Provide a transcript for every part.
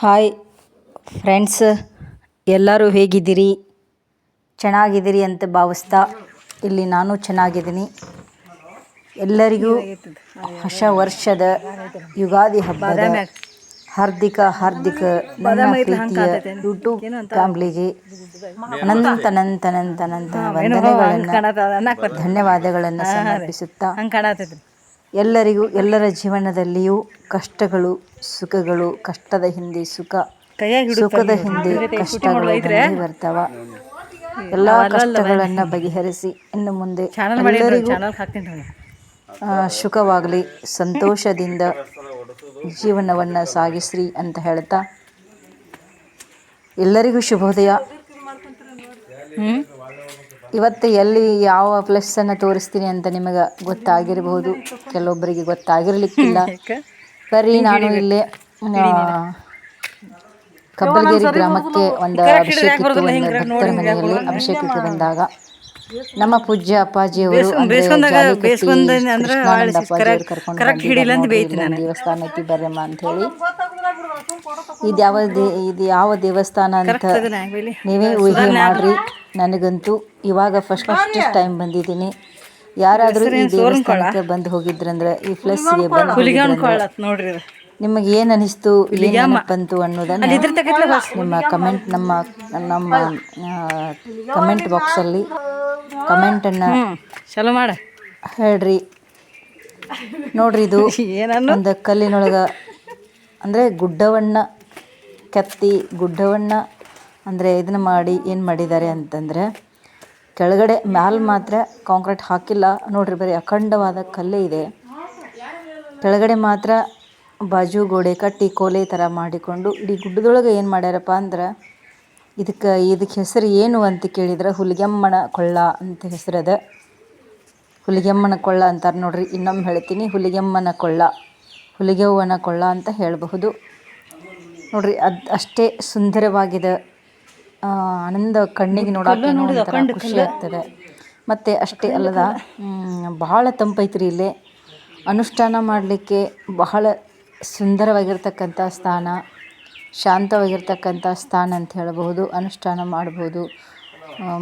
Hi friends ಎಲ್ಲರೂ ಹೇಗಿದ್ದೀರಿ? ಚೆನ್ನಾಗಿದ್ದೀರಿ ಅಂತ ಭಾವಿಸ್ತಾ ಇಲ್ಲಿ ನಾನು ಚೆನ್ನಾಗಿದ್ದೀನಿ. ಎಲ್ಲರಿಗೂ ಹೊಸ ವರ್ಷದ ಯುಗಾದಿ ಹಬ್ಬದ ಹಾರ್ದಿಕ ಹಾರ್ದಿಕ ನನ್ನ ಪ್ರೀತಿಯ ಯೂಟ್ಯೂಬ್ ಫ್ಯಾಮ್ಲಿಗೆ ಅನಂತ ಅನಂತ ಅನಂತ ಅನಂತ ವಂದನೆಗಳನ್ನು ಧನ್ಯವಾದಗಳನ್ನು ಸಮರ್ಪಿಸುತ್ತಾ. ಎಲ್ಲರಿಗೂ ಎಲ್ಲರ ಜೀವನದಲ್ಲಿಯೂ ಕಷ್ಟಗಳು ಸುಖಗಳು ಕಷ್ಟದ ಹಿಂದೆ ಸುಖ ಸುಖದ ಹಿಂದೆ ಕಷ್ಟಗಳು ಬಂದೇ ಬರ್ತಾವ. ಎಲ್ಲ ಕಷ್ಟಗಳನ್ನ ಬಗೆಹರಿಸಿ ಇನ್ನು ಮುಂದೆ ಎಲ್ಲರಿಗೂ ಆ, ಸುಖವಾಗಲಿ ಸಂತೋಷದಿಂದ ಜೀವನವನ್ನ ಸಾಗಿಸ್ರಿ ಅಂತ ಹೇಳ್ತಾ ಎಲ್ಲರಿಗೂ ಶುಭೋದಯ. ಇವತ್ತು ಎಲ್ಲಿ ಯಾವ ಪ್ಲೇಸನ್ನು ತೋರಿಸ್ತೀನಿ ಅಂತ ನಿಮಗೆ ಗೊತ್ತಾಗಿರಬಹುದು ಕೆಲವೊಬ್ಬರಿಗೆ ಗೊತ್ತಾಗಿರ್ಲಿಕ್ಕಿಲ್ಲ. ಬರ್ರಿ ನಾನು ಇಲ್ಲೇ ಕಬ್ಬಲ್ಗೇರಿ ಗ್ರಾಮಕ್ಕೆ ಒಂದು ಅಭಿಷೇಕ ಇತ್ತು ಒಂದು ಭಕ್ತರ ಮನೆಯಲ್ಲಿ ಅಭಿಷೇಕಕ್ಕೆ ಬಂದಾಗ. ನಮ್ಮ ಪೂಜ್ಯ ಅಪ್ಪಾಜಿಯವರು ನಮ್ಮ ದೇವಸ್ಥಾನಕ್ಕೆ ಬರ್ರಮ್ಮ ಅಂತ ಹೇಳಿ. ಇದು ಯಾವ ದೇ ಇದು ಯಾವ ದೇವಸ್ಥಾನ ಅಂತ ನೀವೇ ಊಹೆ ಮಾಡ್ರಿ. ನನಗಂತೂ ಇವಾಗ ಫಸ್ಟ್ ಫಸ್ಟ್ ಟೈಮ್ ಬಂದಿದ್ದೀನಿ. ಯಾರಾದರೂ ಈ ದೇವಸ್ಥಾನಕ್ಕೆ ಬಂದು ಹೋಗಿದ್ರಂದ್ರೆ ಈ ಪ್ಲಸ್ಗೆ ಬಂದು ನೋಡ್ರಿ ನಿಮಗೆ ಏನು ಅನಿಸ್ತು ಏನು ಬಂತು ಅನ್ನೋದನ್ನು ನಿಮ್ಮ ಕಮೆಂಟ್ ನಮ್ಮ ನಮ್ಮ ಕಮೆಂಟ್ ಬಾಕ್ಸಲ್ಲಿ ಕಮೆಂಟನ್ನು ಚಲೋ ಮಾಡ. ಹೇಳ್ರಿ. ನೋಡ್ರಿ ಇದು ಒಂದು ಕಲ್ಲಿನೊಳಗೆ ಅಂದರೆ ಗುಡ್ಡವನ್ನು ಕೆತ್ತಿ ಗುಡ್ಡವನ್ನು ಅಂದರೆ ಇದನ್ನು ಮಾಡಿ ಏನು ಮಾಡಿದ್ದಾರೆ ಅಂತಂದರೆ ಕೆಳಗಡೆ ಮ್ಯಾಲ್ ಮಾತ್ರ ಕಾಂಕ್ರೀಟ್ ಹಾಕಿಲ್ಲ. ನೋಡ್ರಿ ಬರೀ ಅಖಂಡವಾದ ಕಲ್ಲೇ ಇದೆ. ಕೆಳಗಡೆ ಮಾತ್ರ ಬಾಜು, ಗೋಡೆ ಕಟ್ಟಿ, ಕೋಲೆ ಥರ ಮಾಡಿಕೊಂಡು ಇಡೀ ಗುಡ್ಡದೊಳಗೆ ಏನು ಮಾಡ್ಯಾರಪ್ಪ ಅಂದ್ರೆ ಇದಕ್ಕೆ ಇದಕ್ಕೆ ಹೆಸರು ಏನು ಅಂತ ಕೇಳಿದ್ರೆ ಹುಲಿಗೆಮ್ಮನ ಕೊಳ್ಳ ಅಂತ ಹೆಸರದ ಹುಲಿಗೆಮ್ಮನ ಕೊಳ್ಳ ಅಂತಾರೆ ನೋಡ್ರಿ. ಇನ್ನೊಮ್ಮೆ ಹೇಳ್ತೀನಿ. ಹುಲಿಗೆಮ್ಮನ ಕೊಳ್ಳ. ಹುಲಿಗೆವ್ವನ ಕೊಳ್ಳ ಅಂತ ಹೇಳಬಹುದು. ನೋಡ್ರಿ ಅದು ಅಷ್ಟೇ ಸುಂದರವಾಗಿದೆ. ಆನಂದ ಕಣ್ಣಿಗೆ ನೋಡೋಕೆ ಒಂಥರ ಖುಷಿ ಆಗ್ತದೆ. ಮತ್ತು ಅಷ್ಟೇ ಅಲ್ಲದ ಬಹಳ ತಂಪೈತ್ರಿ ಇಲ್ಲಿ. ಅನುಷ್ಠಾನ ಮಾಡಲಿಕ್ಕೆ ಬಹಳ ಸುಂದರವಾಗಿರ್ತಕ್ಕಂಥ ಸ್ಥಾನ ಶಾಂತವಾಗಿರ್ತಕ್ಕಂಥ ಸ್ಥಾನ ಅಂತ ಹೇಳಬಹುದು ಅನುಷ್ಠಾನ ಮಾಡಬಹುದು.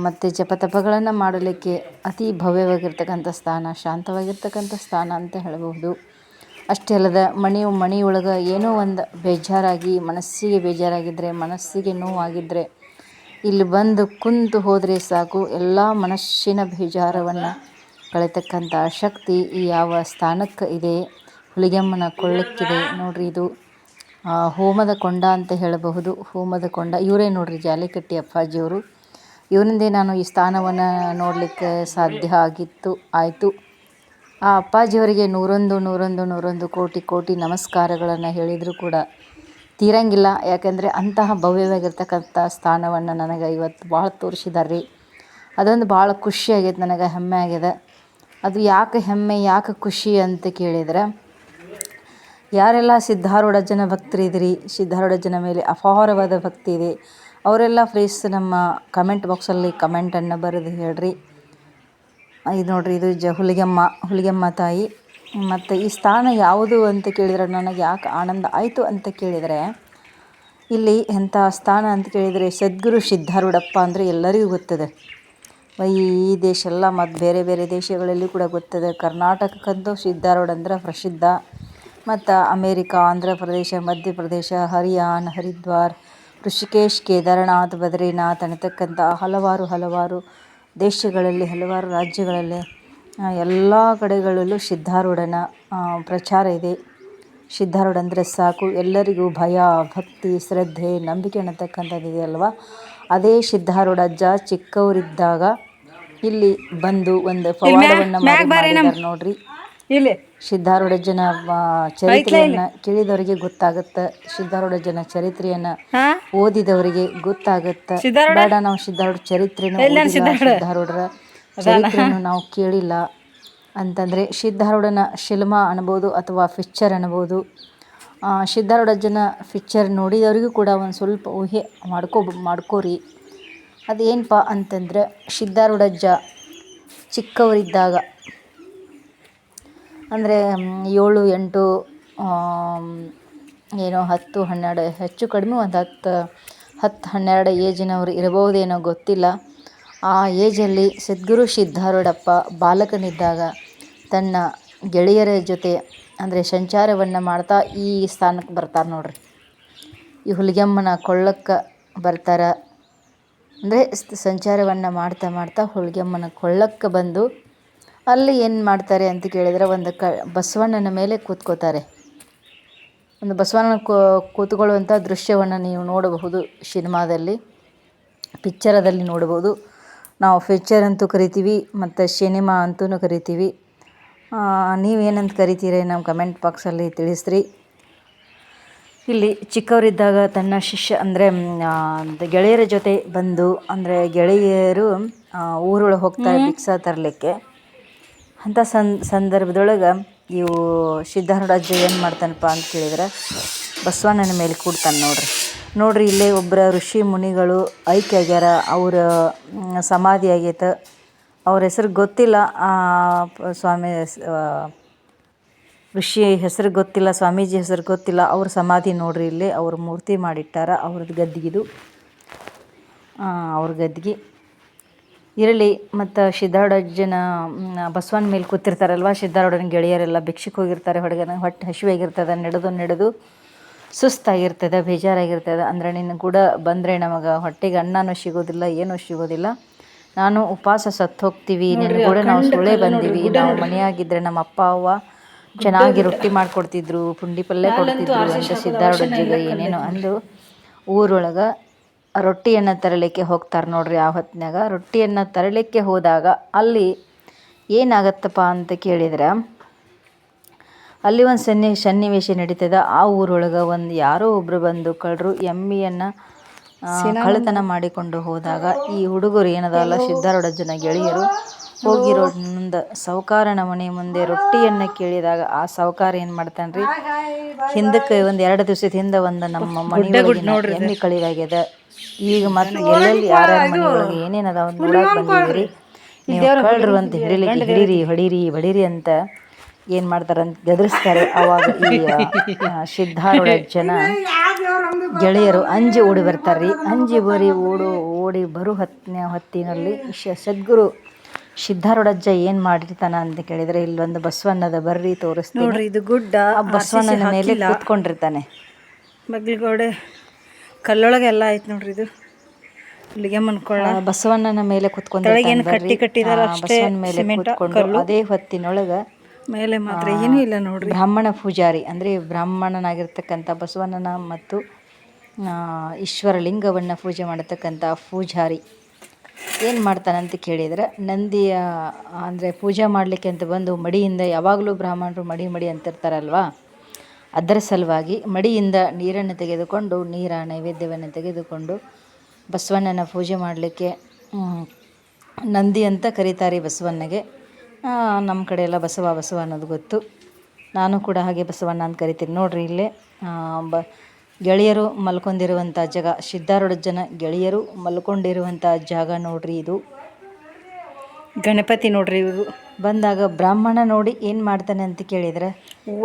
ಮತ್ತು ಜಪತಪಗಳನ್ನು ಮಾಡಲಿಕ್ಕೆ ಅತಿ ಭವ್ಯವಾಗಿರ್ತಕ್ಕಂಥ ಸ್ಥಾನ ಶಾಂತವಾಗಿರ್ತಕ್ಕಂಥ ಸ್ಥಾನ ಅಂತ ಹೇಳಬಹುದು. ಅಷ್ಟೇ ಅಲ್ಲದ ಮಣಿ ಮಣಿಯೊಳಗೆ ಏನೋ ಒಂದು ಬೇಜಾರಾಗಿ, ಮನಸ್ಸಿಗೆ ಬೇಜಾರಾಗಿದ್ದರೆ ಮನಸ್ಸಿಗೆ ನೋವಾಗಿದ್ದರೆ ಇಲ್ಲಿ ಬಂದು ಕುಂತು ಹೋದರೆ ಸಾಕು ಎಲ್ಲ ಮನಸ್ಸಿನ ಬೇಜಾರವನ್ನು ಕಳೆತಕ್ಕಂಥ ಶಕ್ತಿ ಈ ಯಾವ ಸ್ಥಾನಕ್ಕೆ ಇದೆ, ಹುಲಿಗೆಮ್ಮನ ಕೊಳ್ಳಕ್ಕಿದೆ ನೋಡ್ರಿ ಇದು. ಹೋಮದ ಕೊಂಡ ಅಂತ ಹೇಳಬಹುದು. ಹೋಮದ ಕೊಂಡ, ಇವರೇ ನೋಡ್ರಿ ಜಾಲಿಕಟ್ಟಿ ಅಪ್ಪಾಜಿಯವರು. ಇವರಿಂದೇ ನಾನು ಈ ಸ್ಥಾನವನ್ನು ನೋಡಲಿಕ್ಕೆ ಸಾಧ್ಯ ಆಗಿತ್ತು, ಆಯಿತು. ಆ ಅಪ್ಪಾಜಿಯವರಿಗೆ ನೂರೊಂದು ನೂರೊಂದು ನೂರೊಂದು ಕೋಟಿ ಕೋಟಿ ನಮಸ್ಕಾರಗಳನ್ನು ಹೇಳಿದರೂ ಕೂಡ ತೀರಂಗಿಲ್ಲ. ಯಾಕೆಂದರೆ ಅಂತಹ ಭವ್ಯವಾಗಿರ್ತಕ್ಕಂಥ ಸ್ಥಾನವನ್ನು ನನಗೆ ಇವತ್ತು ಭಾಳ ತೋರಿಸಿದ್ದಾರೆ ರೀ ಅದೊಂದು ಭಾಳ ಖುಷಿ ಆಗೈತೆ, ನನಗೆ ಹೆಮ್ಮೆ ಆಗಿದೆ ಅದು ಯಾಕೆ ಹೆಮ್ಮೆ, ಯಾಕೆ ಖುಷಿ ಅಂತ ಕೇಳಿದ್ರೆ, ಯಾರೆಲ್ಲ ಸಿದ್ಧಾರೂಢಜ್ಜನ ಭಕ್ತರಿದ್ದೀರಿ ಸಿದ್ಧಾರೂಢಜ್ಜನ ಮೇಲೆ ಅಪಾರವಾದ ಭಕ್ತಿ ಇದೆ, ಅವರೆಲ್ಲ ಫ್ರೀಸ್ ನಮ್ಮ ಕಮೆಂಟ್ ಬಾಕ್ಸಲ್ಲಿ ಕಮೆಂಟನ್ನು ಬರೆದು ಹೇಳ್ರಿ. ಇದು ನೋಡ್ರಿ, ಇದು ಜ, ಹುಲಿಗೆಮ್ಮ ಹುಲಿಗೆಮ್ಮ ತಾಯಿ. ಮತ್ತು ಈ ಸ್ಥಾನ ಯಾವುದು ಅಂತ ಕೇಳಿದರೆ ನನಗೆ ಯಾಕೆ ಆನಂದ ಆಯಿತು ಅಂತ ಕೇಳಿದರೆ, ಇಲ್ಲಿ ಎಂಥ ಸ್ಥಾನ ಅಂತ ಕೇಳಿದರೆ ಸದ್ಗುರು ಸಿದ್ಧಾರೂಢಪ್ಪ ಅಂದರೆ ಎಲ್ಲರಿಗೂ ಗೊತ್ತದೆ. ಈ ದೇಶ ಎಲ್ಲ ಮತ್ತು ಬೇರೆ ಬೇರೆ ದೇಶಗಳಲ್ಲಿ ಕೂಡ ಗೊತ್ತದೆ. ಕರ್ನಾಟಕಕ್ಕಂತೂ ಸಿದ್ಧಾರೂಢ ಅಂದ್ರೆ ಪ್ರಸಿದ್ಧ. ಮತ್ತು ಅಮೇರಿಕಾ ಆಂಧ್ರ ಪ್ರದೇಶ ಮಧ್ಯಪ್ರದೇಶ, ಹರಿಯಾಣ, ಹರಿದ್ವಾರ್, ಋಷಿಕೇಶ್, ಕೇದಾರನಾಥ್, ಬದ್ರಿನಾಥ್ ಅನ್ನತಕ್ಕಂಥ ಹಲವಾರು ಹಲವಾರು ದೇಶಗಳಲ್ಲಿ ಹಲವಾರು ರಾಜ್ಯಗಳಲ್ಲಿ ಎಲ್ಲ ಕಡೆಗಳಲ್ಲೂ ಸಿದ್ಧಾರೂಢನ ಪ್ರಚಾರ ಇದೆ. ಸಿದ್ಧಾರೂಢ ಅಂದರೆ ಸಾಕು. ಎಲ್ಲರಿಗೂ ಭಯ ಭಕ್ತಿ ಶ್ರದ್ಧೆ ನಂಬಿಕೆ ಅನ್ನತಕ್ಕಂಥದ್ದು ಅಲ್ವಾ? ಅದೇ ಸಿದ್ಧಾರೂಢ ಅಜ್ಜ ಚಿಕ್ಕವರಿದ್ದಾಗ ಇಲ್ಲಿ ಬಂದು ಒಂದು ಪವಾಡವನ್ನು ಮಾಡಿದ್ದಾರೆ ನೋಡ್ರಿ. ಇಲ್ಲಿ. ಸಿದ್ಧಾರೂಢಜ್ಜನ ಆ, ಚರಿತ್ರೆಯನ್ನ ಕೇಳಿದವರಿಗೆ ಗೊತ್ತಾಗುತ್ತೆ. ಸಿದ್ಧಾರೂಢಜ್ಜನ ಚರಿತ್ರೆಯನ್ನ ಓದಿದವರಿಗೆ ಗೊತ್ತಾಗುತ್ತೆ. ಸಿದ್ಧಾರೂಢ? ಬೇಡ ನಾವು ಸಿದ್ಧಾರೂಢ ಚರಿತ್ರೆನ ಓದಿಲ್ಲ. ಸಿದ್ಧಾರೂಢರ ಚರಿತ್ರೆಯನ್ನು ನಾವು ಕೇಳಿಲ್ಲ. ಅಂತಂದ್ರೆ ಸಿದ್ಧಾರೂಢನ ಶಿಲ್ಮ ಅನ್ಬೋದು ಅಥವಾ ಪಿಕ್ಚರ್ ಅನ್ಬೋದು ಆ, ಸಿದ್ಧಾರೂಢಜ್ಜನ ಪಿಕ್ಚರ್ ನೋಡಿದವರಿಗೂ ಕೂಡ ಒಂದು ಸ್ವಲ್ಪ ಊಹೆ ಮಾಡ್ಕೋ ಮಾಡ್ಕೋರಿ. ಅದೇನಪ್ಪ ಅಂತಂದರೆ ಸಿದ್ಧಾರೂಢಜ್ಜ ಚಿಕ್ಕವರಿದ್ದಾಗ ಅಂದರೆ ಏಳು, ಎಂಟು ಏನೋ ಹತ್ತು, ಹನ್ನೆರಡು, ಹೆಚ್ಚು ಕಡಿಮೆ ಒಂದು ಹತ್ತು ಹತ್ತು, ಹನ್ನೆರಡು ಏಜಿನವರು ಇರಬಹುದೇನೋ ಗೊತ್ತಿಲ್ಲ. ಆ ಏಜಲ್ಲಿ ಸದ್ಗುರು ಸಿದ್ಧಾರೂಢಪ್ಪ ಬಾಲಕನಿದ್ದಾಗ ತನ್ನ ಗೆಳೆಯರ ಜೊತೆ, ಅಂದರೆ ಸಂಚಾರವನ್ನು ಮಾಡ್ತಾ ಈ ಸ್ಥಾನಕ್ಕೆ ಬರ್ತಾರೆ ನೋಡ್ರಿ. ಈ ಹುಲಿಗೆಮ್ಮನ ಕೊಳ್ಳಕ್ಕೆ ಬರ್ತಾರೆ. ಅಂದರೆ ಸಂಚಾರವನ್ನು ಮಾಡ್ತಾ ಮಾಡ್ತಾ ಹುಲಿಗೆಮ್ಮನ ಕೊಳ್ಳಕ್ಕೆ ಬಂದು ಅಲ್ಲಿ ಏನು ಮಾಡ್ತಾರೆ ಅಂತ ಕೇಳಿದರೆ ಒಂದು ಕ ಬಸವಣ್ಣನ ಮೇಲೆ ಕೂತ್ಕೋತಾರೆ. ಒಂದು ಬಸವಣ್ಣನ ಕೂತ್ಕೊಳ್ಳುವಂಥ ದೃಶ್ಯವನ್ನು ನೀವು ನೋಡಬಹುದು ಸಿನಿಮಾದಲ್ಲಿ ಪಿಕ್ಚರದಲ್ಲಿ ನೋಡ್ಬೋದು ನಾವು ಪಿಕ್ಚರ್ ಅಂತೂ ಕರಿತೀವಿ ಮತ್ತು ಸಿನಿಮಾ ಅಂತೂ ಕರಿತೀವಿ. ನೀವೇನಂತ ಕರಿತೀರಿ ನಮ್ಮ ಕಮೆಂಟ್ ಬಾಕ್ಸಲ್ಲಿ ತಿಳಿಸ್ರಿ. ಇಲ್ಲಿ ಚಿಕ್ಕವರಿದ್ದಾಗ ತನ್ನ ಶಿಷ್ಯ ಅಂದರೆ ಗೆಳೆಯರ ಜೊತೆ ಬಂದು ಅಂದರೆ ಗೆಳೆಯರು ಊರೊಳಗೆ ಹೋಗ್ತಾರೆ ಭಿಕ್ಷಾ ತರಲಿಕ್ಕೆ ಅಂಥ ಸಂದ್ ಸಂದರ್ಭದೊಳಗೆ ಇವು ಸಿದ್ಧಾರೂಢಜ್ಜ ಏನು ಮಾಡ್ತಾನಪ್ಪ ಅಂತ ಕೇಳಿದ್ರೆ, ಬಸವಣ್ಣನ ಮೇಲೆ ಕೂಡ್ತಾನೆ ನೋಡ್ರಿ. ನೋಡ್ರಿ, ಇಲ್ಲೇ ಒಬ್ಬರ ಋಷಿ ಮುನಿಗಳು ಐಕ್ಯ ಆಗ್ಯಾರ ಅವರ ಸಮಾಧಿ ಆಗೈತೆ. ಅವ್ರ ಹೆಸರು ಗೊತ್ತಿಲ್ಲ ಸ್ವಾಮಿ ಋಷಿ ಹೆಸರು ಗೊತ್ತಿಲ್ಲ, ಸ್ವಾಮೀಜಿ ಹೆಸರು ಗೊತ್ತಿಲ್ಲ, ಅವ್ರ ಸಮಾಧಿ ನೋಡ್ರಿ, ಇಲ್ಲಿ ಅವ್ರ ಮೂರ್ತಿ ಮಾಡಿಟ್ಟಾರ ಅವ್ರದ್ದು ಗದ್ದಿಗಿದು. ಅವ್ರ ಗದ್ದಿಗೆ. ಇರಲಿ ಮತ್ತು ಸಿದ್ಧಾರೂಢಜ್ಜನ ಬಸವನ ಮೇಲೆ ಕೂತಿರ್ತಾರಲ್ವ? ಸಿದ್ಧಾರೂಢನ ಗೆಳೆಯರೆಲ್ಲ ಭಿಕ್ಷಕ್ಕೆ ಹೋಗಿರ್ತಾರೆ ಹೊರಗನ ಹೊಟ್ಟೆ ಹಸಿವಾಗಿರ್ತದೆ ನಡೆದು ನಡೆದು ಸುಸ್ತಾಗಿರ್ತದೆ ಬೇಜಾರಾಗಿರ್ತದೆ. ಅಂದರೆ ನಿನ್ನ ಕೂಡ ಬಂದರೆ ನಮಗೆ ಹೊಟ್ಟೆಗೆ ಅನ್ನನೂ ಸಿಗೋದಿಲ್ಲ ಏನೂ ಸಿಗೋದಿಲ್ಲ. ನಾನು ಉಪವಾಸ ಸತ್ತು ಹೋಗ್ತೀವಿ ನಿನ್ನ ಕೂಡ ನಾವು ಸುಳೆ ಬಂದೀವಿ. ನಾವು ಮನೆಯಾಗಿದ್ದರೆ ನಮ್ಮ ಅಪ್ಪ ಅವ್ವ ಚೆನ್ನಾಗಿ ರೊಟ್ಟಿ ಮಾಡಿಕೊಡ್ತಿದ್ರು ಪುಂಡಿ ಪಲ್ಯ ಕೊಡ್ತಿದ್ರು ಅಂತ ಸಿದ್ಧಾರೂಢಜ್ಜಿಗೆ ಏನೇನೋ ಅಂದು ಊರೊಳಗೆ ರೊಟ್ಟಿಯನ್ನು ತರಲಿಕ್ಕೆ ಹೋಗ್ತಾರೆ ನೋಡ್ರಿ ಆ ಹೊತ್ತಿನಾಗ ರೊಟ್ಟಿಯನ್ನು ತರಲಿಕ್ಕೆ ಹೋದಾಗ ಅಲ್ಲಿ ಏನಾಗತ್ತಪ್ಪ ಅಂತ ಕೇಳಿದ್ರೆ ಅಲ್ಲಿ ಒಂದು ಸನ್ನಿ ಸನ್ನಿವೇಶ ನಡೀತದ. ಆ ಊರೊಳಗೆ ಒಂದು ಯಾರೋ ಒಬ್ಬರು ಬಂದು ಕಳ್ಳರು ಎಮ್ಮಿಯನ್ನು ಕಳ್ಳತನ ಮಾಡಿಕೊಂಡು ಹೋದಾಗ ಈ ಹುಡುಗರು ಏನದಲ್ಲ ಸಿದ್ಧಾರೂಢ ಜನ ಗೆಳೆಯರು ಹೋಗಿರೋ ಮುಂದೆ ಸಾವುಕಾರನ ಮನೆ ಮುಂದೆ ರೊಟ್ಟಿಯನ್ನು ಕೇಳಿದಾಗ ಆ ಸಾವುಕಾರ ಏನು ಮಾಡ್ತಾನ್ರಿ? ಹಿಂದಕ್ಕೆ ಒಂದು ಎರಡು ದಿವಸದ ಹಿಂದೆ ಒಂದು ನಮ್ಮ ಮನೆ ಎಮ್ಮಿ ಕಳಿದಾಗ್ಯದ ಈಗ ಮತ್ತೆ ಎಲ್ಲೆಲ್ಲಿ ಯಾರ್ಯಾರ ಮನೆಯೊಳಗೆ ಏನೇನು ಅದಾವ ನೋಡಕ್ಕೆ ಬಂದಿದ್ರಿ. ನೀವು ಕಳ್ಳರು ಅಂತ ಹಿಡಿಲಿಕ್ಕೆ ಹಿಡೀರಿ ಹೊಡೀರಿ ಬಡೀರಿ ಅಂತ ಏನು ಮಾಡ್ತಾರೆ ಅಂತ ಗದರಿಸ್ತಾರೆ. ಅವಾಗ ಈ ಸಿದ್ಧಾರೂಢ ಜನ ಗೆಳೆಯರು ಅಂಜಿ ಓಡಿ ಬರ್ತಾರ್ರಿ. ಅಂಜಿ ಬರಿ ಓಡು ಓಡಿ ಬರು ಹೊತ್ತಿನ ಹೊತ್ತಿನಲ್ಲಿ ಸದ್ಗುರು ಸಿದ್ಧಾರೂಢಜ್ಜ ಏನು ಮಾಡಿರ್ತಾನ ಅಂತ ಕೇಳಿದರೆ ಇಲ್ಲೊಂದು ಬಸವಣ್ಣದ ಬರ್ರಿ ತೋರಿಸ್ತೀನಿ. ನೋಡ್ರಿ ಇದು ಗುಡ್ಡ ಆ ಬಸವಣ್ಣನ ಮೇಲೆ ಕೂತ್ಕೊಂಡಿರ್ತಾನೆ. ಬಗ್ಲಗೋಡೆ ಕಲ್ಲೊಳಗೆ ಎಲ್ಲ ಐತೆ ನೋಡ್ರಿ ಇದು. ಇಲ್ಲಿಗೆ ಮನ್ಕೊಳ್ಳ ಆ ಬಸವಣ್ಣನ ಮೇಲೆ ಕೂತ್ಕೊಂಡಿರ್ತಾನೆ ಕಟ್ಟಿ ಕಟ್ಟಿದಾರ ಆ ಅಷ್ಟೇ ಬಸವನ ಮೇಲೆ ಸಿಮೆಂಟ, ಕೂತ್ಕೊಂಡು ಅದೇ ಹೊತ್ತಿನೊಳಗ ಮೇಲೆ ಮಾತ್ರ ಏನೂ ಇಲ್ಲ ನೋಡ್ರಿ. ಬ್ರಾಹ್ಮಣ ಪೂಜಾರಿ ಅಂದ್ರೆ ಬ್ರಾಹ್ಮಣನಾಗಿರ್ತಕ್ಕಂಥ ಬಸವಣ್ಣನ ಮತ್ತು ಆ, ಈಶ್ವರ ಲಿಂಗವನ್ನ ಪೂಜೆ ಮಾಡತಕ್ಕಂಥ ಪೂಜಾರಿ. ಏನು ಮಾಡ್ತಾನಂತ ಕೇಳಿದರೆ, ನಂದಿಯ, ಅಂದರೆ ಪೂಜೆ ಮಾಡಲಿಕ್ಕೆ ಅಂತ ಬಂದು ಮಡಿಯಿಂದ, ಯಾವಾಗಲೂ ಬ್ರಾಹ್ಮಣರು ಮಡಿ ಮಡಿ ಅಂತಿರ್ತಾರಲ್ವಾ? ಅದರ ಸಲುವಾಗಿ ಮಡಿಯಿಂದ ನೀರನ್ನು ತೆಗೆದುಕೊಂಡು, ನೀರ ನೈವೇದ್ಯವನ್ನು ತೆಗೆದುಕೊಂಡು ಬಸವಣ್ಣನ ಪೂಜೆ ಮಾಡಲಿಕ್ಕೆ ನಂದಿ ಅಂತ ಕರೀತಾರೆ ಬಸವಣ್ಣಗೆ. ನಮ್ಮ ಕಡೆ ಎಲ್ಲ ಬಸವ ಬಸವ ಅನ್ನೋದು ಗೊತ್ತು. ನಾನು ಕೂಡ ಹಾಗೆ ಬಸವಣ್ಣ ಅಂತ ಕರಿತೀನಿ. ನೋಡಿರಿ ಇಲ್ಲೇ ಬ ಗೆಳೆಯರು ಮಲ್ಕೊಂಡಿರುವಂಥ ಜಾಗ. ಸಿದ್ಧಾರೂಢ ಜನ ಗೆಳೆಯರು ಮಲ್ಕೊಂಡಿರುವಂಥ ಜಾಗ ನೋಡ್ರಿ ಇದು. ಗಣಪತಿ ನೋಡ್ರಿ ಇವರು. ಬಂದಾಗ ಬ್ರಾಹ್ಮಣ ನೋಡಿ ಏನು ಮಾಡ್ತಾನೆ ಅಂತ ಕೇಳಿದ್ರೆ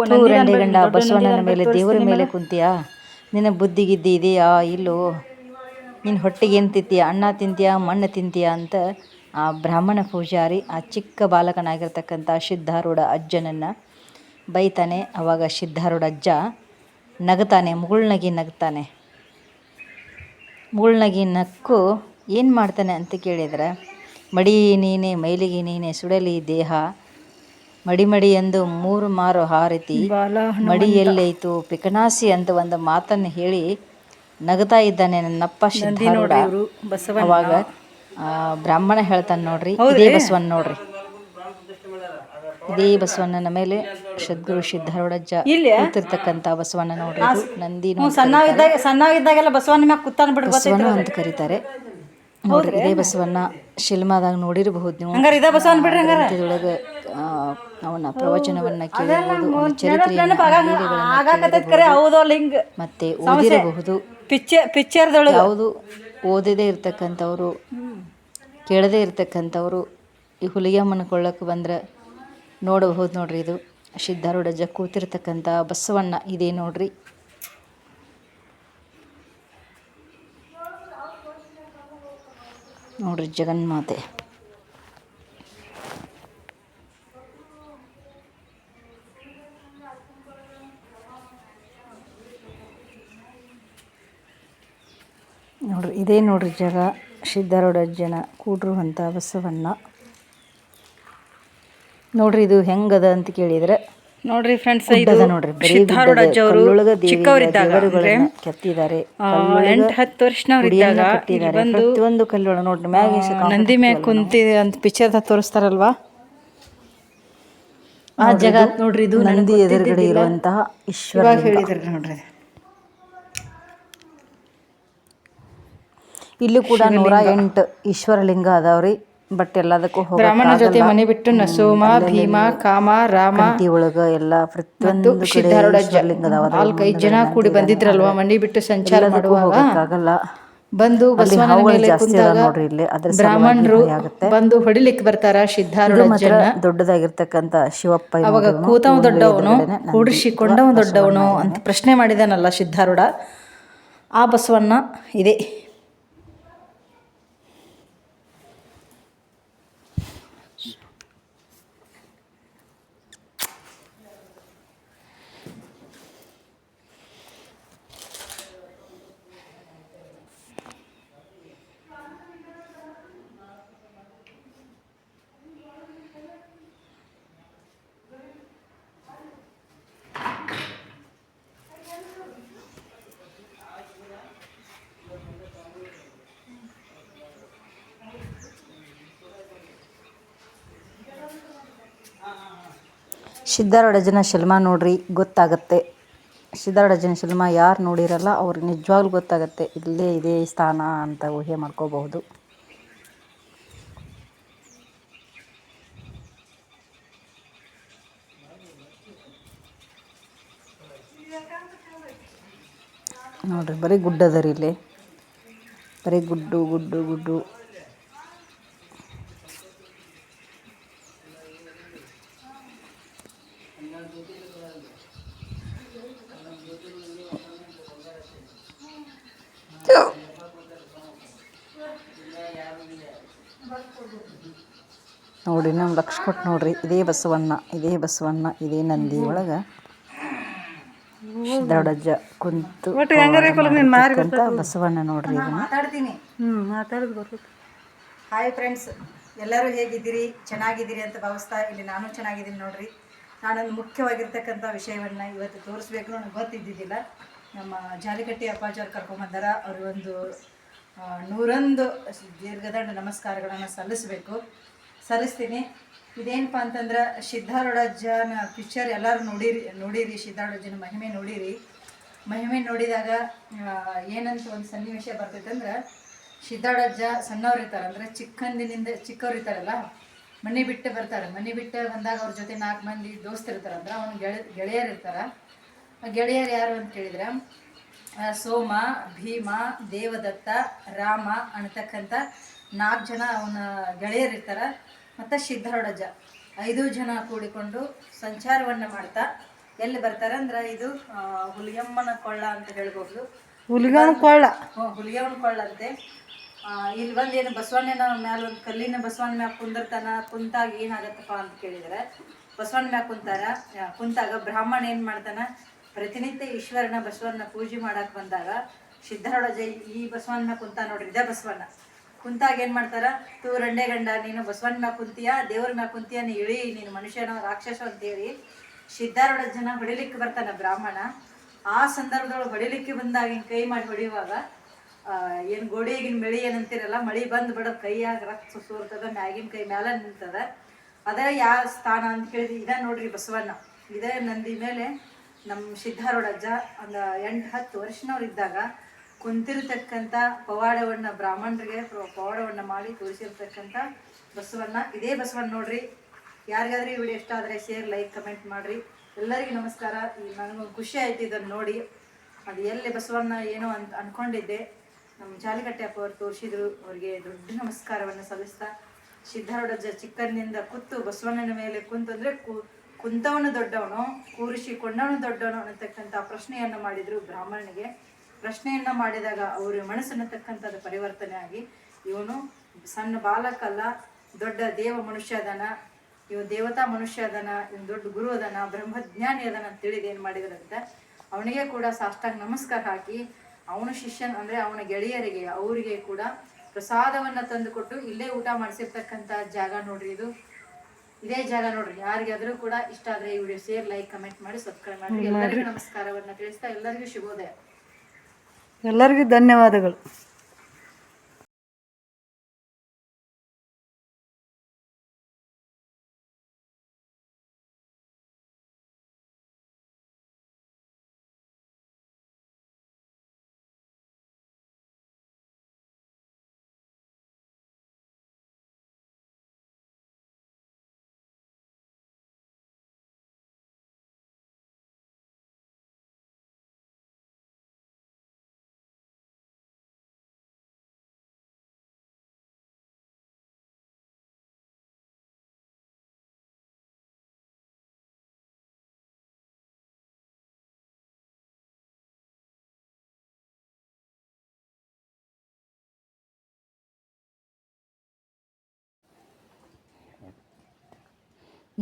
"ಥೂ, ರಂಡಿ ಗಂಡ ಬಸವಣ್ಣನ ಮೇಲೆ ದೇವರ ಮೇಲೆ ಕುಂತೀಯಾ? ನಿನ್ನ ಬುದ್ಧಿ ಗಿದ್ದಿ ಇದೆಯಾ? ಇಲ್ಲೋ. ನಿನ್ನ ಹೊಟ್ಟೆಗೆ ಏನು ತಿಂತೀಯ? ಅನ್ನ ತಿಂತೀಯಾ? ಮಣ್ಣು ತಿಂತೀಯಾ? ಅಂತ ಆ ಬ್ರಾಹ್ಮಣ ಪೂಜಾರಿ ಆ ಚಿಕ್ಕ ಬಾಲಕನಾಗಿರ್ತಕ್ಕಂಥ ಸಿದ್ಧಾರೂಢ ಅಜ್ಜನನ್ನು ಬೈತಾನೆ. ಅವಾಗ ಸಿದ್ಧಾರೂಢ ಅಜ್ಜ ನಗ್ತಾನೆ ಮುಗುಳ್ನಗಿ ನಗ್ತಾನೆ. ಮುಗುಳ್ನಗಿ ನಕ್ಕು ಏನು ಮಾಡ್ತಾನೆ ಅಂತ ಕೇಳಿದರೆ ಮಡಿ ನೀನೆ ಮೈಲಿಗೆ ನೀನೆ ಸುಡಲಿ ದೇಹ. ಮಡಿ ಮಡಿ ಎಂದು ಮೂರು ಮಾರು ಹಾರತಿ. ಮಡಿ ಎಲ್ಲೈತು ಪಿಕನಾಸಿ ಅಂತ ಒಂದು ಮಾತನ್ನು ಹೇಳಿ ನಗ್ತಾ ಇದ್ದಾನೆ ನನ್ನಪ್ಪ ಸಿದ್ಧಾರೂಢ ಅವಾಗ ಬ್ರಾಹ್ಮಣ ಹೇಳ್ತಾನೆ ನೋಡ್ರಿ ಇದೇ ಬಸವಣ್ಣ ನೋಡ್ರಿ. ಇದೇ ಬಸವಣ್ಣನ ಮೇಲೆ ಸದ್ಗುರು ಸಿದ್ಧಾರೂಢಜ್ಜ ಇಲ್ಲಿ? ಬಸವಣ್ಣ ನೋಡ್ರಿ. ನಂದಿನೂ ನಂದಿ ಸಣ್ಣವಿದ್ದಾಗ ಸಣ್ಣವಿದ್ದಾಗೆಲ್ಲ ಬಸವಣ್ಣ ಮ್ಯಾಗ ಕೂತಾನ ಬಿಡ್ರಿ ಬಸವಣ್ಣ ಅಂತ ಕರೀತಾರೆ. ನೋಡ್ರಿ ಇದೇ ಬಸವಣ್ಣ ಶಿಲ್ಮಾದಾಗ ನೋಡಿರಬಹುದು ನೀವು. ಹಂಗಾರೆ ಇದ ಬಸವಣ್ಣ ಬಿಡ್ರಿ ಹಂಗಾರೆ? ಇದ್ರೊಳಗೆ ಅವನ ಪ್ರವಚನವನ್ನ ಕೇಳಿರಬಹುದು ಚರಿತ್ರೆಯನ್ನು ಹೌದೋ ಮತ್ತೆ ಓದಿರಬಹುದು. ಪಿಕ್ಚರ್ ಪಿಕ್ಚರ್ದೊಳಗೆ ಯಾವುದು ಓದದೇ ಇರ್ತಕ್ಕಂಥವ್ರು ಕೇಳದೇ ಇರ್ತಕ್ಕಂಥವ್ರು ಈ ಹುಲಿಗೆ ಮನ್ಕೊಳ್ಳೋಕೆ ಬಂದ್ರೆ ನೋಡಬಹುದು ನೋಡ್ರಿ ಇದು. ಸಿದ್ಧಾರೂಢಜ ಕೂತಿರ್ತಕ್ಕಂಥ ಬಸವಣ್ಣ ಇದೆ ನೋಡ್ರಿ. ನೋಡ್ರಿ ಜಗನ್ಮಾತೆ ನೋಡ್ರಿ ಇದೇ ನೋಡ್ರಿ ಜಗ ಸಿದ್ಧಾರೂಢಜ್ಜನ ಕೂಡಿರುವಂಥ ಬಸವಣ್ಣ. ನೋಡ್ರಿ ಇದು ಹೆಂಗದ ಅಂತ ಕೇಳಿದ್ರೆ ನೋಡ್ರಿ ಫ್ರೆಂಡ್ಸ್ ಇದು ಕಲ್ಲೊಳಗ ದೇವಿಯ ಚಿಕ್ಕವರಿದ್ದಾಗ ಕೆತ್ತಿದ್ದಾರೆ. ಎಂಟು ಹತ್ತು ವರ್ಷನವ್ರಿದ್ದಾಗ ನೋಡ್ರಿ ಮ್ಯಾಗ ನಂದಿ ಮ್ಯಾಗ ಕುಂತಿ ಅಂತ ಪಿಕ್ಚರ್ದಾಗ ತೋರಿಸ್ತಾರಲ್ವಾ? ಆ ಜಗ ನೋಡ್ರಿ ಇದು ನಂದಿ ಎದುರುಗಡೆ ಇರುವಂತಹ ಈಶ್ವರ ಹೇಳಿದ್ರಿ ನೋಡ್ರಿ ಇಲ್ಲೂ ಕೂಡ ನೂರ ಎಂಟು ಈಶ್ವರಲಿಂಗ ಅದಾವ್ರಿ. ಬಟ್ ಎಲ್ಲದಕ್ಕೂ ಬ್ರಾಹ್ಮಣ ಜೊತೆ ಮನೆ ಬಿಟ್ಟು ನಸೋಮ ಭೀಮ ಕಾಮ ರಾಮ ಒಳಗ ಎಲ್ಲ ಪ್ರತಿಯೊಂದು ನಾಲ್ಕೈದು ಜನ ಕೂಡಿ ಬಂದಿದ್ರಲ್ವಾ? ಮನೆ ಬಿಟ್ಟು ಸಂಚಾರ ಮಾಡುವಾಗ? ಬಂದು ಬಸವನ ಮೇಲೆ ನೋಡ್ರಿ ಇಲ್ಲಿ. ಅದ್ರ ಬ್ರಾಹ್ಮಣರು ಬಂದು ಹೊಡಿಲಿಕ್ಕೆ ಬರ್ತಾರ ಸಿದ್ಧಾರೂಢ ದೊಡ್ಡದಾಗಿರ್ತಕ್ಕಂತ ಶಿವಪ್ಪ. ಅವಾಗ ಕೂತವ ದೊಡ್ಡವನು ಕೂಡಿಸಿಕೊಂಡವ ದೊಡ್ಡವನು ಅಂತ ಪ್ರಶ್ನೆ ಮಾಡಿದಾನಲ್ಲ ಸಿದ್ಧಾರೂಢ. ಆ ಬಸವಣ್ಣ ಇದೆ. ಸಿದ್ಧಾರೂಢಜನ ಶಿಲ್ಮ ನೋಡ್ರಿ, ಗೊತ್ತಾಗತ್ತೆ. ಸಿದ್ಧಾರಡಜನ ಶಿಲ್ಮ ಯಾರು ನೋಡಿರಲ್ಲ, ಅವ್ರಿಗೆ ನಿಜವಾಗ್ಲೂ ಗೊತ್ತಾಗತ್ತೆ, ಇಲ್ಲೇ ಇದೇ ಸ್ಥಾನ ಅಂತ ಊಹೆ ಮಾಡ್ಕೋಬಹುದು. ನೋಡ್ರಿ, ಬರೀ ಗುಡ್ಡ ರೀ ಇಲ್ಲಿ. ಬರೀ ಗುಡ್ಡು ಗುಡ್ಡು ಗುಡ್ಡು. ನೋಡ್ರಿ ನಮ್ಮ ಲಕ್ಷ ಕೊಟ್ಟು ನೋಡ್ರಿ. ಇದೇ ಬಸವಣ್ಣ ಇದೇ ಬಸವಣ್ಣ ಇದೇ ನಂದಿ ಒಳಗೆ ದೊಡ್ಡಜ್ಜ ಕುಂತು ಬಸವಣ್ಣ ನೋಡ್ರಿ ಹಾಯ್ ಫ್ರೆಂಡ್ಸ್ ಎಲ್ಲರೂ ಹೇಗಿದ್ದೀರಿ? ಚೆನ್ನಾಗಿದ್ದೀರಿ ಅಂತ ಭಾವಿಸ್ತಾ ಇಲ್ಲಿ ನಾನು ಚೆನ್ನಾಗಿದ್ದೀನಿ ನೋಡ್ರಿ. ನಾನೊಂದು ಮುಖ್ಯವಾಗಿರ್ತಕ್ಕಂಥ ವಿಷಯವನ್ನು ಇವತ್ತು ತೋರಿಸ್ಬೇಕು ನನಗೆ ಗೊತ್ತಿದ್ದಿದ್ದಿಲ್ಲ. ನಮ್ಮ ಜಾಲಿಕಟ್ಟಿ ಅಪ್ಪಾಜಾರ್ ಕರ್ಕೊಂಬಂದಾರ. ಅವರು ಒಂದು ನೂರೊಂದು ದೀರ್ಘದಂಡ ನಮಸ್ಕಾರಗಳನ್ನು ಸಲ್ಲಿಸಬೇಕು. ಸಲ್ಲಿಸ್ತೀನಿ. ಇದೇನಪ್ಪ ಅಂತಂದ್ರೆ ಸಿದ್ಧಾರೂಢಜ್ಜನ ಪಿಕ್ಚರ್ ಎಲ್ಲರೂ ನೋಡಿರಿ ನೋಡಿರಿ ಸಿದ್ಧಾರೂಢಜ್ಜನ ಮಹಿಮೆ ನೋಡಿರಿ. ಮಹಿಮೆ ನೋಡಿದಾಗ ಏನಂತ ಒಂದು ಸನ್ನಿವೇಶ ಬರ್ತೈತಂದ್ರೆ ಸಿದ್ಧಾರೂಢಜ್ಜ ಸಣ್ಣವ್ರು ಇರ್ತಾರೆ ಅಂದರೆ ಚಿಕ್ಕಂದಿನಿಂದ ಚಿಕ್ಕವ್ರು ಇರ್ತಾರಲ್ಲ, ಮನೆ ಬಿಟ್ಟು ಬರ್ತಾರೆ. ಮನೆ ಬಿಟ್ಟು ಬಂದಾಗ ಅವ್ರ ಜೊತೆ ನಾಲ್ಕು ಮಂದಿ ದೋಸ್ತರು ಇರ್ತಾರೆ ಅಂದ್ರೆ ಅವ್ನ ಗೆಳೆ, ಗೆಳೆಯರು ಇರ್ತಾರೆ. ಗೆಳೆಯರು ಯಾರು ಅಂತ ಕೇಳಿದ್ರೆ ಸೋಮ, ಭೀಮ, ದೇವದತ್ತ, ರಾಮ ಅನ್ನತಕ್ಕಂಥ ನಾಲ್ಕು ಜನ ಅವನ ಗೆಳೆಯರು ಇರ್ತಾರೆ. ಮತ್ತು ಸಿದ್ಧರೊಡಜ. ಐದು ಜನ ಕೂಡಿಕೊಂಡು ಸಂಚಾರವನ್ನು ಮಾಡ್ತಾ ಎಲ್ಲಿ ಬರ್ತಾರೆ ಅಂದ್ರೆ ಇದು ಹುಲಿಯಮ್ಮನ ಕೊಳ್ಳ ಅಂತ ಹೇಳ್ಬೋದು. ಹುಲಿಗವನ ಕೊಳ್ಳ. ಹ್ಞೂ ಹುಲಿಯಮ್ಮನ ಕೊಳ್ಳ ಅಂತೆ. ಇಲ್ಲಿ ಬಂದು ಏನು ಬಸವಣ್ಣನ ಮ್ಯಾಲ ಒಂದು ಕಲ್ಲಿನ ಬಸವಣ್ಣ ಮ್ಯಾಲ ಕುಂದಿರ್ತಾನ ಕುಂತಾಗ ಏನಾಗತ್ತಪ್ಪ ಅಂತ ಕೇಳಿದ್ರೆ ಬಸವಣ್ಣ ಮ್ಯಾಲ ಕುಂತಾರ ಕುಂತಾಗ ಬ್ರಾಹ್ಮಣ ಏನು ಮಾಡ್ತಾನ ಪ್ರತಿನಿತ್ಯ ಈಶ್ವರನ ಬಸವಣ್ಣ ಪೂಜೆ ಮಾಡಕ್ ಬಂದಾಗ ಸಿದ್ಧರೊಳಜ ಈ ಬಸವಣ್ಣ ಕುಂತ ನೋಡ್ರಿ ಇದೇ ಬಸವಣ್ಣ. ಕುಂತಾಗ ಏನು ಮಾಡ್ತಾರ? ತೂ ರಂಡೆ ಗಂಡ, ನೀನು ಬಸವಣ್ಣ ಮ್ಯಾಗ ಕುಂತೀಯ, ದೇವ್ರ ಮ್ಯಾಗ ಕುಂತೀಯ, ನೀ ಇಳಿ, ನೀನು ಮನುಷ್ಯನ ರಾಕ್ಷಸ ಅಂತೇಳಿ ಸಿದ್ಧಾರೂಢ ಜನ ಹೊಡಿಲಿಕ್ಕೆ ಬರ್ತಾನ ಬ್ರಾಹ್ಮಣ. ಆ ಸಂದರ್ಭದೊಳಗೆ ಹೊಡಿಲಿಕ್ಕೆ ಬಂದಾಗ ಹಿಂಗ್ ಕೈ ಮಾಡಿ ಹೊಡಿಯುವಾಗ ಏನು ಗೋಡಿಗಿನ ಮಳಿ ಏನಂತೀರಲ್ಲ ಮಳಿ ಬಂದು ಬಿಡೋದು ಕೈಯಾಗ ರಕ್ತ ಸೋರ್ತದ, ಮ್ಯಾಗಿನ ಕೈ ಮೇಲೆ ನಿಂತದ. ಅದೇ ಯಾವ ಸ್ಥಾನ ಅಂತ ಕೇಳಿದ್ರಿ ಇದ ನೋಡ್ರಿ ಬಸವಣ್ಣ. ಇದೇ ನಂದಿ ಮೇಲೆ ನಮ್ಮ ಸಿದ್ಧಾರೂಢಜ್ಜ ಒಂದು ಎಂಟು ಹತ್ತು ವರ್ಷನವ್ರು ಇದ್ದಾಗ ಕುಂತಿರ್ತಕ್ಕಂಥ ಪವಾಡವನ್ನ ಬ್ರಾಹ್ಮಣರಿಗೆ ಪವಾಡವನ್ನ ಮಾಡಿ ತೋರಿಸಿರ್ತಕ್ಕಂಥ ಬಸವಣ್ಣ. ಇದೇ ಬಸವಣ್ಣ ನೋಡ್ರಿ. ಯಾರಿಗಾದ್ರೂ ಈ ವಿಡಿಯೋ ಇಷ್ಟ ಆದರೆ ಶೇರ್ ಲೈಕ್ ಕಮೆಂಟ್ ಮಾಡ್ರಿ. ಎಲ್ಲರಿಗೂ ನಮಸ್ಕಾರ. ನನಗೊಂದು ಖುಷಿ ಆಯ್ತು ಇದನ್ನು ನೋಡಿ. ಅದು ಎಲ್ಲಿ ಬಸವಣ್ಣ ಏನೋ ಅಂತ ಅನ್ಕೊಂಡಿದ್ದೆ. ನಮ್ಮ ಜಾಲಿಕಟ್ಟೆ ಅಪ್ಪ ಅವರು ತೋರಿಸಿದ್ರು. ಅವರಿಗೆ ದೊಡ್ಡ ನಮಸ್ಕಾರವನ್ನು ಸಲ್ಲಿಸ್ತಾ ಸಿದ್ಧಾರೂಢಜ್ಜ ಚಿಕ್ಕಂದಿನಿಂದ ಕೂತು ಬಸವಣ್ಣನ ಮೇಲೆ ಕುಂತು ಅಂದರೆ ಕು ಕುಂತವನು ದೊಡ್ಡವನು, ಕೂರಿಸಿ ಕೊಂಡವನು ದೊಡ್ಡವನು ಅನ್ನತಕ್ಕಂಥ ಪ್ರಶ್ನೆಯನ್ನು ಮಾಡಿದ್ರು ಬ್ರಾಹ್ಮಣನಿಗೆ. ಪ್ರಶ್ನೆಯನ್ನ ಮಾಡಿದಾಗ ಅವರ ಮನಸ್ಸನ್ನು ತಕ್ಕಂಥದ್ದು ಪರಿವರ್ತನೆ ಆಗಿ ಇವನು ಸಣ್ಣ ಬಾಲಕಲ್ಲ ದೊಡ್ಡ ದೇವ ಮನುಷ್ಯ ಅದನ ಇವ ದೇವತಾ ಮನುಷ್ಯ ಅದನ ಇವನು ದೊಡ್ಡ ಗುರು ಅದನ ಬ್ರಹ್ಮಜ್ಞಾನಿ ಅದನ ಅಂತ ತಿಳಿದು ಏನು ಮಾಡಿದ್ರಂತೆ ಅವನಿಗೆ ಕೂಡ ಸಾಷ್ಟಾಂಗ ನಮಸ್ಕಾರ ಹಾಕಿ ಅವನ ಶಿಷ್ಯನ್ ಅಂದ್ರೆ ಅವನ ಗೆಳೆಯರಿಗೆ ಅವರಿಗೆ ಕೂಡ ಪ್ರಸಾದವನ್ನ ತಂದುಕೊಟ್ಟು ಇಲ್ಲೇ ಊಟ ಮಾಡಿಸಿರ್ತಕ್ಕಂಥ ಜಾಗ ನೋಡ್ರಿ ಇದು. ಇದೇ ಜಾಗ ನೋಡ್ರಿ ಯಾರಿಗಾದ್ರೂ ಕೂಡ ಇಷ್ಟ ಆದ್ರೆ ಈ ವಿಡಿಯೋ ಶೇರ್ ಲೈಕ್ ಕಮೆಂಟ್ ಮಾಡಿ ಸಬ್ಸ್ಕ್ರೈಬ್ ಮಾಡಿ. ಎಲ್ಲರಿಗೂ ನಮಸ್ಕಾರವನ್ನ ತಿಳಿಸ್ತಾ ಎಲ್ಲರಿಗೂ ಶುಭೋದಯ. ಎಲ್ಲರಿಗೂ ಧನ್ಯವಾದಗಳು.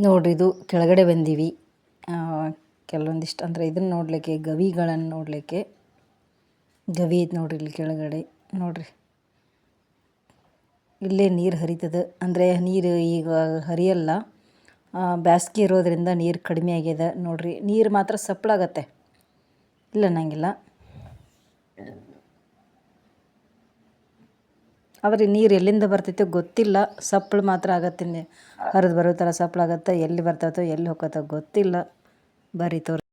ನೋಡ್ರಿ ಇದು ಕೆಳಗಡೆ ಬಂದೀವಿ. ಕೆಲವೊಂದಿಷ್ಟು ಅಂದರೆ ಇದನ್ನು ನೋಡಲಿಕ್ಕೆ ಗವಿಗಳನ್ನು ನೋಡಲಿಕ್ಕೆ. ಗವಿ ಐತೆ ನೋಡ್ರಿ ಇಲ್ಲಿ ಕೆಳಗಡೆ. ನೋಡ್ರಿ. ಇಲ್ಲೇ ನೀರು ಹರಿತದೆ. ಅಂದರೆ ನೀರು ಈಗ ಹರಿಯಲ್ಲ. ಬ್ಯಾಸ್ಗೆ ಇರೋದ್ರಿಂದ ನೀರು ಕಡಿಮೆ ಆಗ್ಯದ. ನೋಡ್ರಿ, ನೀರು ಮಾತ್ರ ಸಪ್ಪಳಾಗತ್ತೆ ಇಲ್ಲ ಅನ್ನಂಗಿಲ್ಲ. ಆದರೆ ನೀರು ಎಲ್ಲಿಂದ ಬರ್ತೈತೆ ಗೊತ್ತಿಲ್ಲ. ಸಪ್ಳ ಮಾತ್ರ ಆಗತ್ತೆ ಹರಿದು ಬರೋ ಥರ ಸಪ್ಪಳಾಗತ್ತೆ ಎಲ್ಲಿ ಬರ್ತೈತೋ ಎಲ್ಲಿ ಹೋಗತ್ತೋ ಗೊತ್ತಿಲ್ಲ. ಬರೀ ತೋರಿ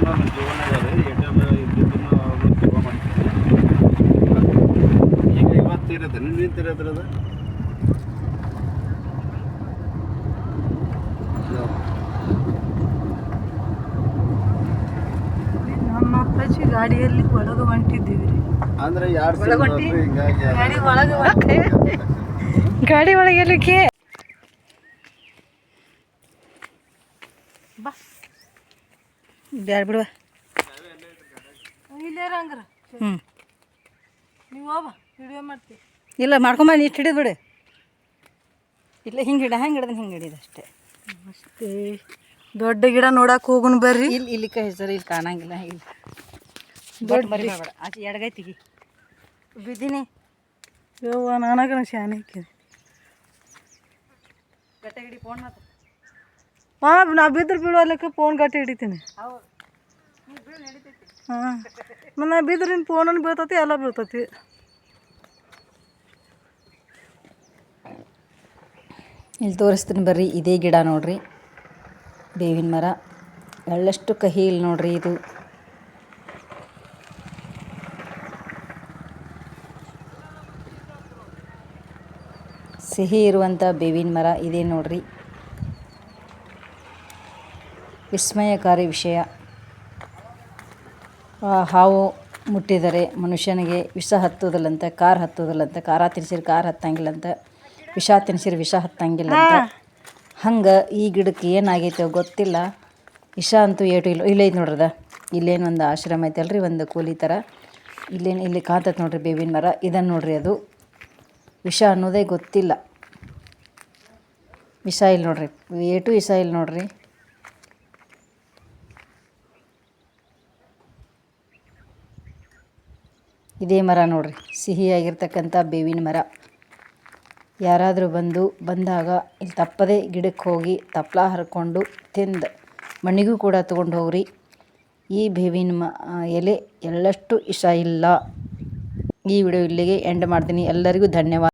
ನನ್ನ ಜೀವನ ರೀ ಎ ಟಿ ಎಂ ಇದ್ದಿದ್ದನ್ನು ಜೀವ ಮಾಡ್ತೀನಿ ಈಗ ಇವತ್ತು ಇರುತ್ತೆ ನಿಂತಿರೋದ್ರ ಅದು ನಮ್ಮ ಅಪ್ಪಾಜಿ ಗಾಡಿಯಲ್ಲಿ ಒಳಗೆ ಹೊಂಟಿದ್ದೀವಿ. ರೀ ಅಂದ್ರೆ ಯಾರು ಹಿಂಗಾಗಿ ಗಾಡಿ ಒಳಗೆ ಗಾಡಿ ಒಳಗೆ ಎಲ್ಲಿಕ್ಕೆ ಬಾ ಬ್ಯಾಡ ಬಿಡುವ. ಹ್ಞೂ ಇಲ್ಲ ಮಾಡ್ಕೊಂಬ ಇಷ್ಟು ಹಿಡಿದು ಬಿಡು. ಇಲ್ಲ ಹಿಂಗೆ ಗಿಡ ಹೆಂಗೆ ಹಿಡ್ದು ಹಿಂಗೆ ಹಿಡಿದು ಅಷ್ಟೇ. ಅಷ್ಟೇ. ದೊಡ್ಡ ಗಿಡ ನೋಡಕ್ಕೆ ಹೋಗುನ್ ಬರ್ರಿ. ಇಲ್ಲಿ ಇಲ್ಲಿ ಕೈ ಸರ್ ಇಲ್ಲಿ ಕಾಣಂಗಿಲ್ಲ ಇಲ್ಲ ದೊಡ್ಡ ಮರಿ ಆಚೆ ಎಡಗೈ ತೆಗಿ. ಬಿದ್ದೀನಿ. ಯವ್ವ ಶಾನಿ ಶಾನೆ ಹಾಕಿದೆ. ಗಟ್ಟೆ ಹಿಡಿ ಫೋನ್ ಮಾತು ಹಾಂ ನಾ ಬಿದ್ರೆ ಬೀಳೋಲ್ಲಕ್ಕೆ ಫೋನ್ ಗಟ್ಟಿ ಹಿಡಿತೀನಿ. ಹಾಂ. ಮನೆ ಬಿದ್ರಿನ ಫೋನನ್ನು ಬೀಳ್ತತಿ, ಎಲ್ಲ ಬೀಳ್ತತಿ. ಇಲ್ಲಿ ತೋರಿಸ್ತೀನಿ ಬರ್ರಿ, ಇದೇ ಗಿಡ ನೋಡ್ರಿ. ಬೇವಿನ ಮರ ಎಳ್ಳಷ್ಟು ಕಹಿ ಇಲ್ಲಿ ನೋಡ್ರಿ ಇದು. ಸಿಹಿ ಇರುವಂಥ ಬೇವಿನ ಮರ ಇದೇ ನೋಡ್ರಿ. ವಿಸ್ಮಯಕಾರಿ ವಿಷಯ. ಹಾವು ಮುಟ್ಟಿದರೆ ಮನುಷ್ಯನಿಗೆ ವಿಷ ಹತ್ತೋದಿಲ್ಲಂತ ಕಾರ್ ಹತ್ತೋದಿಲ್ಲಂತ ಖಾರ ತಿನ್ಸಿರಿ, ಕಾರ್ ಹತ್ತಂಗಿಲ್ಲಂತ, ವಿಷ ತಿನ್ಸಿರಿ, ವಿಷ ಹತ್ತಂಗಿಲ್ಲ ಅಂತ ಹಂಗೆ ಈ ಗಿಡಕ್ಕೆ ಏನಾಗೈತೆ ಗೊತ್ತಿಲ್ಲ. ವಿಷ ಅಂತೂ ಏಟು ಇಲ್ಲ. ಇಲ್ಲೇ ಐತೆ ನೋಡ್ರದ? ಇಲ್ಲೇನು ಒಂದು ಆಶ್ರಮ ಐತಲ್ರಿ ಒಂದು ಕೂಲಿ ಥರ. ಇಲ್ಲೇನು ಇಲ್ಲಿ ಕಾಂತೈತೆ ನೋಡ್ರಿ ಬೇವಿನ ಮರ. ಇದನ್ನು ನೋಡ್ರಿ ಅದು. ವಿಷ ಅನ್ನೋದೇ ಗೊತ್ತಿಲ್ಲ. ವಿಷ ಇಲ್ಲ ನೋಡ್ರಿ. ಏಟು ವಿಷ ಇಲ್ಲ ನೋಡ್ರಿ. ಇದೇ ಮರ ನೋಡ್ರಿ, ಸಿಹಿಯಾಗಿರ್ತಕ್ಕಂಥ ಬೇವಿನ ಮರ. ಯಾರಾದರೂ ಬಂದು, ಬಂದಾಗ ಇಲ್ಲಿ ತಪ್ಪದೇ ಗಿಡಕ್ಕೆ ಹೋಗಿ ತಪ್ಪಲ ಹರ್ಕೊಂಡು ತಿಂದು ಮಣ್ಣಿಗೂ ಕೂಡ ತೊಗೊಂಡು ಹೋಗ್ರಿ. ಈ ಬೇವಿನ ಮ ಎಲೆ ಎಳ್ಳಷ್ಟು ಇಷ್ಟ ಇಲ್ಲ. ಈ ವಿಡಿಯೋ ಇಲ್ಲಿಗೆ ಎಂಡ್ ಮಾಡ್ತೀನಿ. ಎಲ್ಲರಿಗೂ ಧನ್ಯವಾದ.